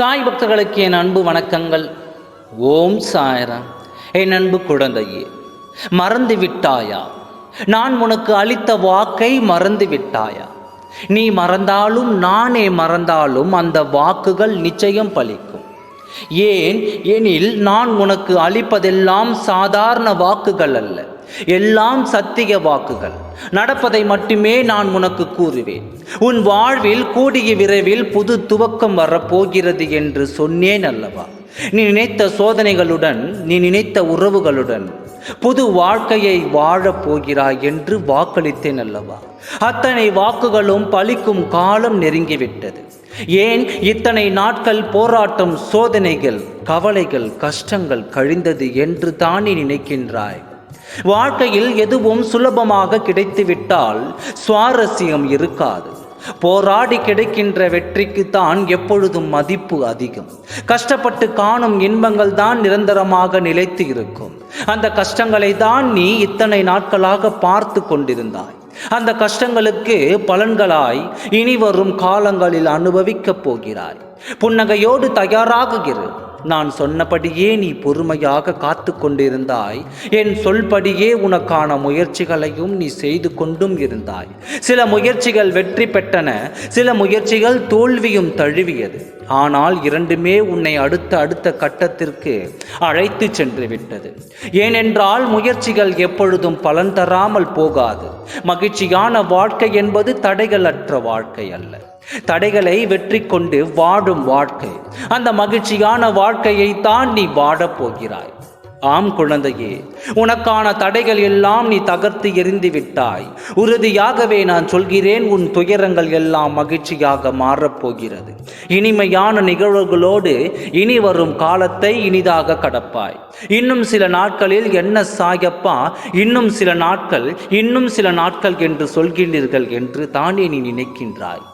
சாய் பக்தர்களுக்கு என் அன்பு வணக்கங்கள். ஓம் சாயராம். என் அன்பு குழந்தையே மறந்து விட்டாயா நான் உனக்கு அளித்த வாக்கை மறந்து விட்டாயா நீ மறந்தாலும் நானே மறந்தாலும் அந்த வாக்குகள் நிச்சயம் பலிக்கும். ஏன்? எனில் நான் உனக்கு அளிப்பதெல்லாம் சாதாரண வாக்குகள் அல்ல. எல்லாம் சத்திய வாக்குகள். நடப்பதை மட்டுமே நான் உனக்கு கூறுவேன். உன் வாழ்வில் கூடிய விரைவில் புது துவக்கம் வரப்போகிறது என்று சொன்னேன் அல்லவா? நீ நினைத்த சோதனைகளுடன் நீ நினைத்த உறவுகளுடன் புது வாழ்க்கையை வாழப் போகிறாய் என்று வாக்களித்தேன் அல்லவா? அத்தனை வாக்குகளும் பலிக்கும் காலம் நெருங்கிவிட்டது. ஏன் இத்தனை நாட்கள் போராட்டம் சோதனைகள் கவலைகள் கஷ்டங்கள் கழிந்தது என்று தானே நினைக்கின்றாய்? வாழ்க்கையில் எதுவும் சுலபமாக கிடைத்துவிட்டால் சுவாரஸ்யம் இருக்காது. போராடி கிடைக்கின்ற வெற்றிக்கு தான் எப்பொழுதும் மதிப்பு அதிகம். கஷ்டப்பட்டு காணும் இன்பங்கள் தான் நிரந்தரமாக நிலைத்து இருக்கும். அந்த கஷ்டங்களை தான் நீ இத்தனை நாட்களாக பார்த்து கொண்டிருந்தாய். அந்த கஷ்டங்களுக்கு பலன்களாய் இனி வரும் காலங்களில் அனுபவிக்கப் போகிறாய். புன்னகையோடு தயாராகுகிறது நான் சொன்னபடியே நீ பொறுமையாக காத்து கொண்டிருந்தாய். என் சொல்படியே உனக்கான முயற்சிகளையும் நீ செய்து கொண்டும் இருந்தாய். சில முயற்சிகள் வெற்றி பெற்றன. சில முயற்சிகள் தோல்வியும் தழுவியது. ஆனால் இரண்டுமே உன்னை அடுத்த அடுத்த கட்டத்திற்கு அழைத்து சென்று விட்டது ஏனென்றால் முயற்சிகள் எப்பொழுதும் பலன் தராமல் போகாது. மகிழ்ச்சியான வாழ்க்கை என்பது தடைகளற்ற வாழ்க்கை அல்ல. தடைகளை வெற்றி கொண்டு வாடும் வாழ்க்கை. அந்த மகிழ்ச்சியான வாழ்க்கையை தான் நீ வாடப் போகிறாய். ஆம் குழந்தையே உனக்கான தடைகள் எல்லாம் நீ தகர்த்து எறிந்து விட்டாய். உறுதியாகவே நான் சொல்கிறேன் உன் துயரங்கள் எல்லாம் மகிழ்ச்சியாக மாறப்போகிறது. இனிமையான நிகழ்வுகளோடு இனி வரும் காலத்தை இனிதாக கடப்பாய். இன்னும் சில நாட்களில் என்ன சாயப்பா இன்னும் சில நாட்கள் இன்னும் சில நாட்கள் என்று சொல்கிறீர்கள் என்று தானே நீ நினைக்கின்றாய்.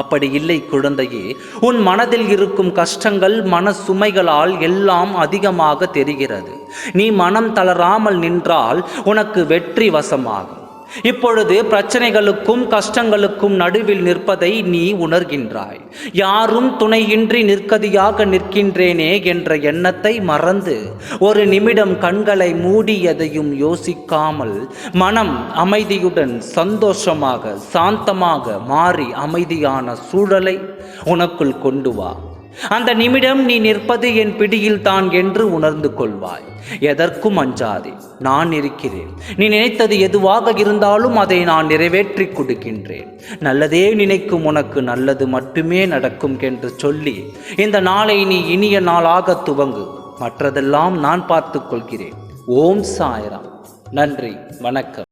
அப்படி இல்லை குழந்தையே. உன் மனதில் இருக்கும் கஷ்டங்கள் மன சுமைகளால் எல்லாம் அதிகமாக தெரிகிறது. நீ மனம் தளராமல் நின்றால் உனக்கு வெற்றி வசமாகும். இப்பொழுது பிரச்சனைகளுக்கும் கஷ்டங்களுக்கும் நடுவில் நிற்பதை நீ உணர்கின்றாய். யாரும் துணையின்றி நிற்கதியாக நிற்கின்றேனே என்ற எண்ணத்தை மறந்து ஒரு நிமிடம் கண்களை மூடி எதையும் யோசிக்காமல் மனம் அமைதியுடன் சந்தோஷமாக சாந்தமாக மாறி அமைதியான சூழலை உனக்குள் கொண்டு வா. அந்த நிமிடம் நீ நிற்பது என் பிடியில் தான் என்று உணர்ந்து கொள்வாய். எதற்கும் அஞ்சாதே நான் இருக்கிறேன். நீ நினைத்தது எதுவாக இருந்தாலும் அதை நான் நிறைவேற்றி கொடுக்கின்றேன். நல்லதே நினைக்கும் உனக்கு நல்லது மட்டுமே நடக்கும் என்று சொல்லி இந்த நாளை நீ இனிய நாளாக துவங்கு. மற்றதெல்லாம் நான் பார்த்து கொள்கிறேன். ஓம் சாய்ராம். நன்றி வணக்கம்.